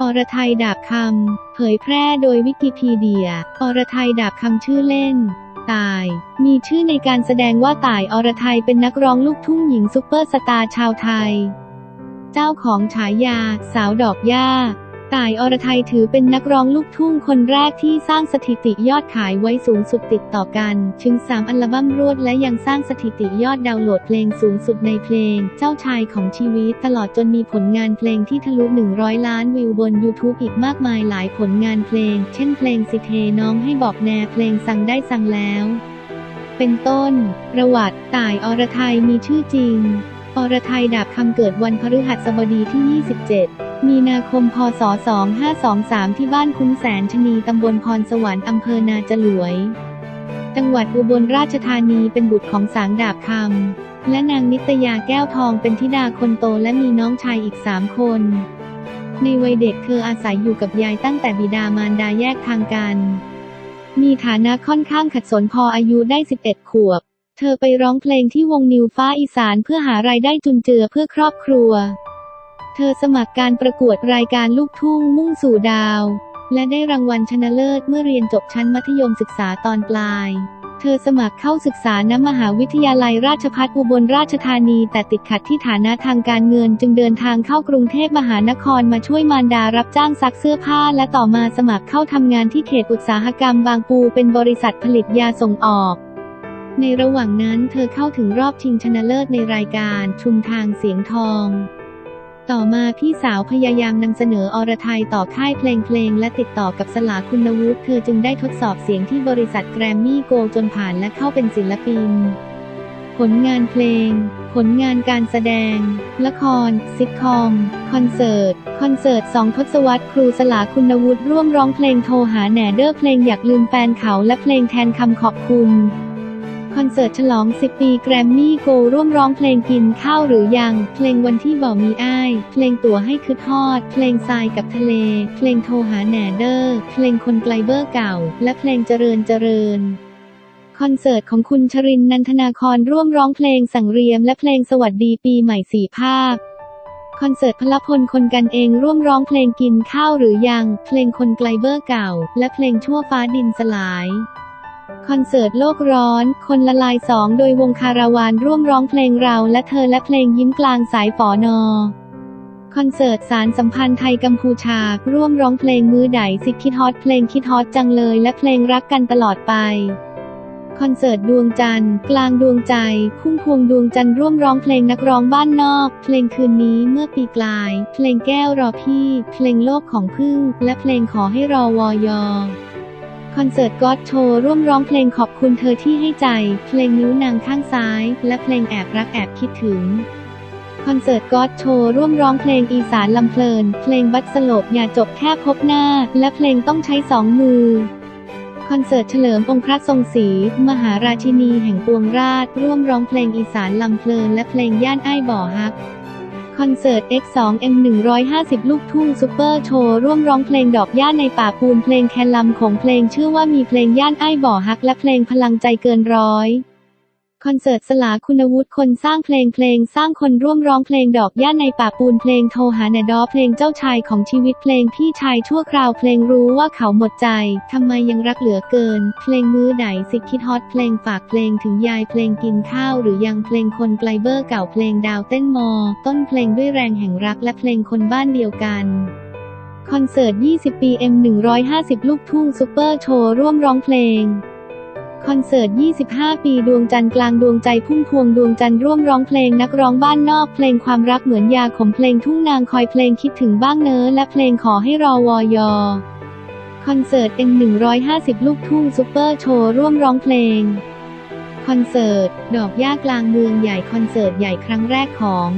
อรไทยดาบคำ เผยแพร่โดยวิกิพีเดีย อรไทยดาบคำชื่อเล่น ตาย มีชื่อในการแสดงว่าตายอรไทยเป็นนักร้องลูกทุ่งหญิงซุปเปอร์สตาร์ชาวไทย เจ้าของฉายา สาวดอกหญ้า ต่ายอรไทยถือเป็นนักร้องลูกทุ่งคนแรกที่สร้างสถิติยอดขายไว้สูงสุดติดต่อกัน ถึง 3 อัลบั้มรวดและยังสร้างสถิติยอดดาวน์โหลดเพลงสูงสุดในเพลง เจ้าชายของชีวิตตลอดจนมีผลงานเพลงที่ทะลุ 100 ล้านวิวบน YouTube อีกมากมายหลายผลงานเพลง เช่นเพลงสิเทน้องให้บอกแนเพลงสั่งได้สั่งแล้ว เป็นต้น ประวัติต่ายอรไทยมีชื่อจริงอรไทยดาบคำเกิดวันพฤหัสบดีที่ 27 มีนาคม พศ 2523 ที่บ้านคุ้มแสนชนีตำบลพรสวรรค์อำเภอนาจลวย จังหวัดอุบลราชธานีเป็นบุตรของสางดาบคำ และนางนิตยาแก้วทองเป็นธิดาคนโตและมีน้องชายอีกสามคน ในวัยเด็กเธออาศัยอยู่กับยายตั้งแต่บิดามารดาแยกทางกัน มีฐานะค่อนข้างขัดสนพออายุได้ 11 ขวบ เธอไปร้องเพลงที่วงนิวฟ้าอีสานเพื่อหารายได้จุนเจือเพื่อครอบครัว เธอสมัครการประกวดรายการลูกทุ่งมุ่งสู่ดาว และได้รางวัลชนะเลิศเมื่อเรียนจบชั้นมัธยมศึกษาตอนปลาย เธอสมัครเข้าศึกษาณมหาวิทยาลัยราชภัฏอุบลราชธานี แต่ติดขัดที่ฐานะทางการเงินจึงเดินทางเข้ากรุงเทพมหานครมาช่วยมารดารับจ้างซักเสื้อผ้า และต่อมาสมัครเข้าทำงานที่เขตอุตสาหกรรมบางปูเป็นบริษัทผลิตยาส่งออกในระหว่างนั้นเธอเข้าถึงรอบชิงชนะเลิศในรายการชุมทางเสียงทอง ต่อมาพี่สาวพยายามนำเสนออรไทยต่อค่ายเพลงเพลง และติดต่อกับสลาคุณวุฒิเธอจึงได้ทดสอบเสียงที่บริษัทแกรมมี่โกจนผ่านและเข้าเป็นศิลปิน ผลงานเพลง ผลงานการแสดง ละคร ซิทคอม คอนเสิร์ต คอนเสิร์ตสองทศวรรษครูสลาคุณวุฒิร่วมร้องเพลงโทรหาแหน่เดอร์เพลงอยากลืมแฟนเขาและเพลงแทนคำขอบคุณ คอนเสิร์ตฉลอง 10 ปีแกรมมี่โกร่วมร้องเพลงกินข้าวหรือยัง เพลงวันที่บ่มีอ้าย เพลงตัวให้คืดฮอด เพลงทรายกับทะเล เพลงโทรหาแหน่เดอร์ เพลงคนไกลเบอร์เก่า และเพลงเจริญเจริญคอนเสิร์ตของคุณชรินนันทนาครร่วมร้องเพลงสังเรียมและเพลงสวัสดีปีใหม่สี่ภาคคอนเสิร์ตพลพลคนกันเองร่วมร้องเพลงกินข้าวหรือยัง เพลงคนไกลเบอร์เก่า และเพลงชั่วฟ้าดินสลาย คอนเสิร์ตโลกร้อน คนละลายสองโดยวงคาราวานร่วมร้องเพลงเราและเธอและเพลงยิ้มกลางสายฝอนอคอนเสิร์ตสารสัมพันธ์ไทยกัมพูชา ร่วมร้องเพลงมือไดสิคิดฮอตเพลงคิดฮอตจังเลยและเพลงรักกันตลอดไป คอนเสิร์ตดวงจันทร์ กลางดวงใจ พุ่มพวงดวงจันทร์ร่วมร้องเพลงนักร้องบ้านนอก เพลงคืนนี้เมื่อปีกลาย เพลงแก้วรอพี่ เพลงโลกของพึ่ง และเพลงขอให้รอวอยอ คอนเสิร์ตก็อดโชว์ร่วมร้องเพลงขอบคุณเธอที่ให้ใจ เพลงนิ้วนางข้างซ้าย และเพลงแอบรักแอบคิดถึง คอนเสิร์ตก็อดโชว์ร่วมร้องเพลงอีสานลำเพลิน เพลงบัดสลบอย่าจบแค่พบหน้า และเพลงต้องใช้สองมือคอนเสิร์ตเฉลิมองค์พระทรงศรีมหาราชินีแห่งปวงราช ร่วมร้องเพลงอีสานลำเพลินและเพลงย่านอ้ายบ่อฮัก คอนเสิร์ต X2M 150 ลูกทุ่งซูเปอร์โชว์ร่วมร้องเพลงดอกย่านในป่าปูนเพลงแคนลำของเพลงชื่อว่ามีเพลงย่านไอ้บ่อฮักและเพลงพลังใจเกินร้อย คอนเสิร์ตสลาคุณวุฒิคนสร้างเพลงเพลงสร้างคนร่วมร้องเพลงดอกย่านในป่าปูนเพลงโทรหาแนดอเพลงเจ้าชายของชีวิตเพลงพี่ชายชั่วคราวเพลงรู้ว่าเขาหมดใจทำไมยังรักเหลือเกิน เพลงมือไหนสิคิดฮอตเพลงฝากเพลงถึงยายเพลงกินข้าว หรือยังเพลงคนไกลเบอร์เก่าเพลงดาวเต้นมอ ต้นเพลงด้วยแรงแห่งรักและเพลงคนบ้านเดียวกันคอนเสิร์ต 20 ปี M 150 ลูกทุ่งซูเปอร์โชว์ร่วมร้องเพลง คอนเสิร์ต 25 ปีดวงจันทร์กลางดวงใจพุ่มพวงดวงจันทร์ร่วมร้องเพลงนักร้องบ้านนอกเพลงความรักเหมือนยาขมเพลงทุ่งนางคอยเพลงคิดถึงบ้างเนอและเพลงขอให้รอวอยอคอนเสิร์ต M 150 ลูกทุ่งซูเปอร์โชว์ร่วมร้องเพลง คอนเสิร์ต ดอกหญ้ากลางเมืองใหญ่คอนเสิร์ตใหญ่ครั้งแรกของ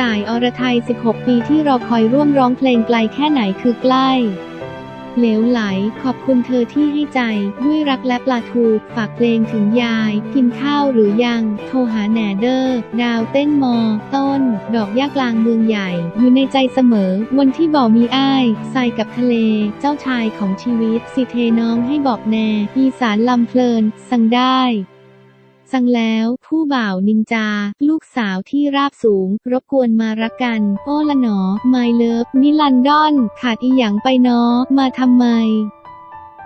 ต่ายอรไทย 16 ปีที่รอคอยร่วมร้องเพลงไกลแค่ไหนคือใกล้ เหลวไหล ขอบคุณเธอที่ให้ใจ ด้วยรักและปลาทู ฝากเพลงถึงยาย กินข้าวหรือยัง โทรหาแหนเดอร์ ดาวเต้นมอ ต้น ดอกย่ากลางเมืองใหญ่ อยู่ในใจเสมอ วันที่บอกมีอ้ายทรายกับทะเล เจ้าชายของชีวิต สิเทน้องให้บอกแน่ อีสานลำเพลิน สั่งได้ สั่งแล้ว ผู้บ่าวนินจา ลูกสาวที่ราบสูง รบกวนมารักกัน โอ้ละหนอ ไมเลิฟนิลันดอน ขาดอีหยังไปเนาะมาทำไม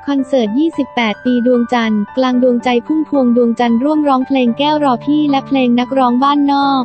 คอนเสิร์ต 28 ปีดวงจันทร์ กลางดวงใจพุ่มพวงดวงจันทร์ร่วมร้องเพลงแก้วรอพี่และเพลงนักร้องบ้านนอก